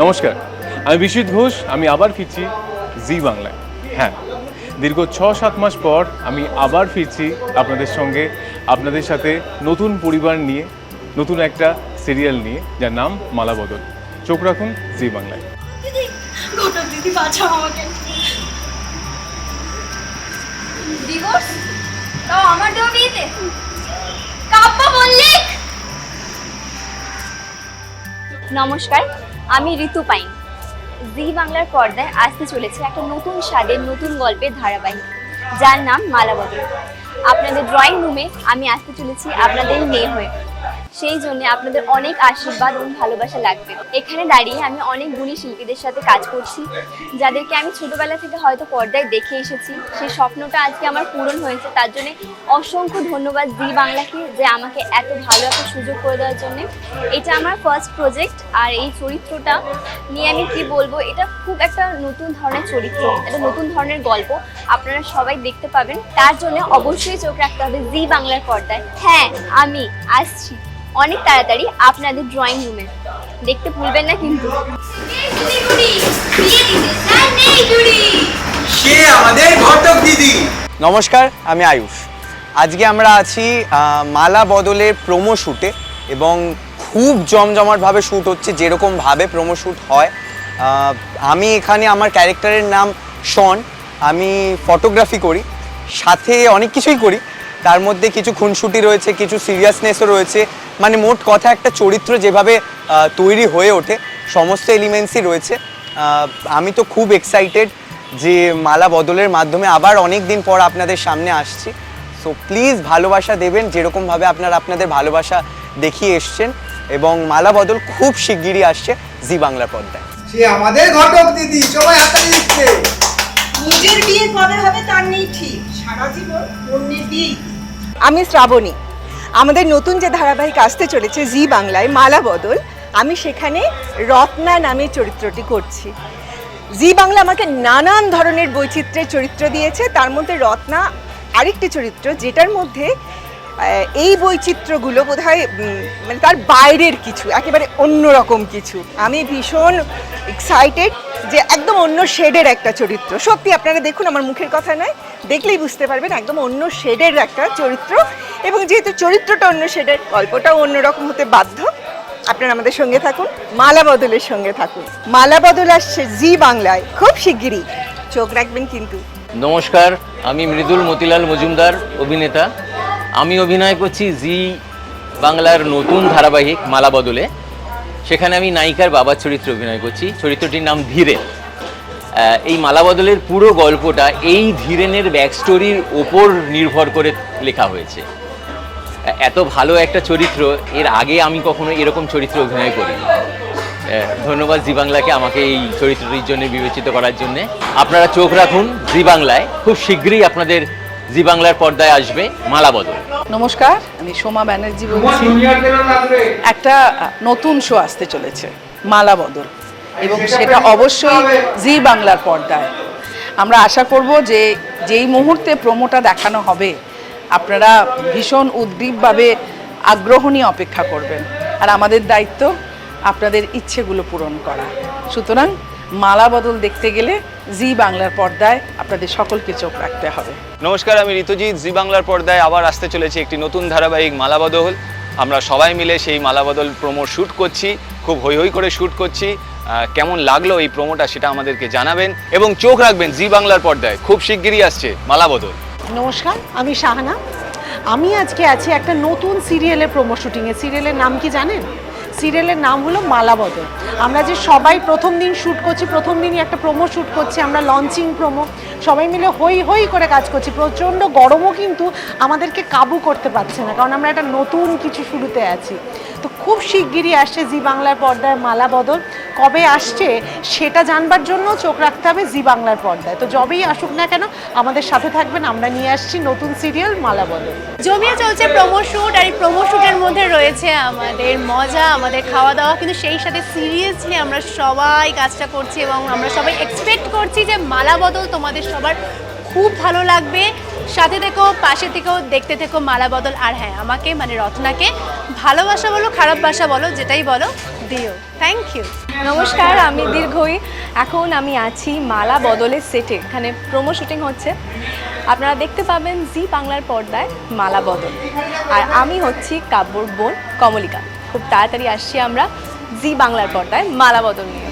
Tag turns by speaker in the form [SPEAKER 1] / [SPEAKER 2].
[SPEAKER 1] নমস্কার, আমি বিশ্বজিৎ ঘোষ, আমি আবার ফিরছি জি বাংলায়। হ্যাঁ দীর্ঘ ছ সাত মাস পর আমি আবার ফিরছি আপনাদের সঙ্গে, আপনাদের সাথে নতুন পরিবার নিয়ে, নতুন একটা সিরিয়াল নিয়ে, যার নাম মালা বদল। চোখ রাখুন জি বাংলায়।
[SPEAKER 2] নমস্কার। আমি ঋতু পাইন। জি বাংলার পর্দায় আসতে চলেছে একটা নতুন স্বাদের নতুন গল্পের ধারাবাহিক, যার নাম মালাবদল। আপনাদের ড্রয়িং রুমে আমি আসতে চলেছি আপনাদের মেয়ে হয়ে। সেই জন্য আপনাদের অনেক আশীর্বাদ এবং ভালোবাসা লাগবে। এখানে দাঁড়িয়ে আমি অনেক গুণী শিল্পীদের সাথে কাজ করছি, যাদেরকে আমি ছোটবেলা থেকে হয়তো পর্দায় দেখে এসেছি। সেই স্বপ্নটা আজকে আমার পূরণ হয়েছে, তার জন্য অসংখ্য ধন্যবাদ জি বাংলাকে যে আমাকে এত ভালো একটা সুযোগ করে দেওয়ার জন্য। এটা আমার ফার্স্ট প্রজেক্ট আর এই চরিত্রটা নিয়ে আমি কি বলব, এটা খুব একটা নতুন ধরনের চরিত্র একটা নতুন ধরনের গল্প, আপনারা সবাই দেখতে পাবেন। তার জন্য অবশ্যই চোখ রাখতে হবে জি বাংলার পর্দায়। হ্যাঁ আমি আসছি। অনেক তাড়াতাড়ি আপনাদের ড্রয়িং রুমে দেখতে ভুলবেন না কিন্তু।
[SPEAKER 3] সে আমাদের ঘটক দিদি।
[SPEAKER 4] নমস্কার আমি আয়ুষ। আজকে আমরা আছি মালা বদলের প্রোমো শ্যুটে এবং খুব জমজমাটভাবে শ্যুট হচ্ছে যেরকমভাবে প্রোমো শ্যুট হয়। আমি এখানে আমার ক্যারেক্টারের নাম শন। আমি ফটোগ্রাফি করি সাথে অনেক কিছুই করি তার মধ্যে কিছু খুনসুটি রয়েছে কিছু সিরিয়াসনেসও রয়েছে। মানে মোট কথা একটা চরিত্র যেভাবে তৈরি হয়ে ওঠে সমস্ত এলিমেন্টসই রয়েছে। আমি তো খুব এক্সাইটেড যে মালা বদলের মাধ্যমে আবার অনেক দিন পর আপনাদের সামনে আসছি। সো প্লিজ ভালোবাসা দেবেন যেরকমভাবে আপনারা আপনাদের ভালোবাসা দেখিয়ে এসছেন। এবং মালা বদল খুব শিগগিরই আসছে জি বাংলা পর্দায়।
[SPEAKER 3] সে আমাদের ঘটক দিদি সবাই হাতালি দিচ্ছে।
[SPEAKER 5] নিজের বিয়ে কবে হবে তার নেই ঠিক। সারা জীবন অন্যের বিয়েই
[SPEAKER 6] আমি শ্রাবণী। আমাদের নতুন যে ধারাবাহিক আসতে চলেছে জি বাংলায়, মালা বদল, আমি সেখানে রত্না নামে চরিত্রটি করছি। জি বাংলা আমাকে নানান ধরনের বৈচিত্র্যের চরিত্র দিয়েছে, তার মধ্যে রত্না আরেকটি চরিত্র যেটার মধ্যে এই বৈচিত্র্যগুলো বোধ হয় মানে তার বাইরের কিছু, একেবারে অন্যরকম কিছু। আমি ভীষণ এক্সাইটেড যে একদম অন্য শেডের একটা চরিত্র। সত্যি আপনারা দেখুন, আমার মুখের কথা নয়, দেখলেই বুঝতে পারবেন একদম অন্য শেডের একটা চরিত্র। এবং যেহেতু চরিত্রটা অন্য শেডের, গল্পটাও অন্যরকম হতে বাধ্য। আপনারা আমাদের সঙ্গে থাকুন, মালা বদলের সঙ্গে থাকুন। মালা বদল আসছে জি বাংলায়, খুব শিগগিরই। চোখ রাখবেন কিন্তু।
[SPEAKER 7] নমস্কার, আমি মৃদুল মতিলাল মজুমদার, অভিনেতা। আমি অভিনয় করছি জি বাংলার নতুন ধারাবাহিক মালা বদলে। সেখানে আমি নায়িকার বাবার চরিত্রে অভিনয় করছি। চরিত্রটির নাম ধীরেন। এই মালা বদলের পুরো গল্পটা এই ধীরেনের ব্যাকস্টোরির ওপর নির্ভর করে লেখা হয়েছে। এত ভালো একটা চরিত্র, এর আগে আমি কখনো এরকম চরিত্রে অভিনয় করিনি। ধন্যবাদ জি বাংলাকে আমাকে এই চরিত্রটির জন্য বিবেচিত করার জন্য। আপনারা চোখ রাখুন জি বাংলায়। খুব শীঘ্রই আপনাদের জি বাংলার পর্দায় আসবে মালা বদল।
[SPEAKER 5] নমস্কার আমি সোমা ব্যানার্জি বলছি। একটা নতুন শো আসতে চলেছে মালা বদল। এবং সেটা অবশ্যই জি বাংলার পর্দায়। আমরা আশা করব যে যেই মুহূর্তে প্রোমোটা দেখানো হবে আপনারা ভীষণ উদ্গ্রীবভাবে আগ্রহ নিয়ে অপেক্ষা করবেন। আর আমাদের দায়িত্ব আপনাদের ইচ্ছেগুলো পূরণ করা। সুতরাং মালা বদল দেখতে গেলে জি বাংলার পর্দায় আপনাদের সকলকে চোখ রাখতে হবে।
[SPEAKER 4] নমস্কার আমি ঋতুজিৎ। জি বাংলার পর্দায় আবার আসতে চলেছি একটি নতুন ধারাবাহিক মালাবদল আমরা সবাই মিলে সেই মালাবদল প্রোমো শ্যুট করছি খুব হৈ হৈ করে শ্যুট করছি। কেমন লাগল এই প্রোমোটা সেটা আমাদেরকে জানাবেন এবং চোখ রাখবেন জি বাংলার পর্দায়। খুব শিগগিরই আসছে মালাবদল
[SPEAKER 8] নমস্কার আমি শাহানা। আমি আজকে আছি একটা নতুন সিরিয়ালের প্রোমো শুটিংয়ে সিরিয়ালের নাম কি জানেন? সিরিয়ালের নাম হলো মালাবদল। আমরা যে সবাই প্রথম দিন শ্যুট করছি, প্রথম দিনই একটা প্রোমো শ্যুট করছি, আমরা লঞ্চিং প্রোমো সবাই মিলে হই হই করে কাজ করছি। প্রচণ্ড গরমও কিন্তু আমাদেরকে কাবু করতে পারছে না, কারণ আমরা একটা নতুন কিছু শুরুতে আছি। তো খুব শিগগিরই আসছে জি বাংলার পর্দায় মালা বদল। কবে আসছে সেটা জানবার জন্য চোখ রাখতে হবে জি বাংলার পর্দায়। তো যবেই আসুক না কেন, আমাদের সাথে থাকবেন, আমরা নিয়ে আসছি নতুন সিরিয়াল মালা বদল।
[SPEAKER 9] জমিয়ে চলছে প্রোমো আর এই প্রোমো শুটের মধ্যে রয়েছে আমাদের মজা, আমাদের খাওয়া দাওয়া কিন্তু সেই সাথে সিরিয়াসলি আমরা সবাই কাজটা করছি এবং আমরা সবাই এক্সপেক্ট করছি যে মালা বদল তোমাদের সবার খুব ভালো লাগবে। সাথে থেকেও, পাশে থেকেও দেখতে থেকো মালা বদল। আর হ্যাঁ আমাকে মানে রত্নাকে ভালোবাসা বলো, খারাপ ভাষা বলো, যেটাই বলো, দিও। থ্যাংক ইউ
[SPEAKER 10] নমস্কার, আমি দীর্ঘই। এখন আমি আছি মালা বদলের সেটে। এখানে প্রোমো শুটিং হচ্ছে। আপনারা দেখতে পাবেন জি বাংলার পর্দায় মালা বদল। আর আমি হচ্ছি কাব্যর বোন কমলিকা। খুব তাড়াতাড়ি আসছি আমরা জি বাংলার পর্দায় মালা বদল নিয়ে।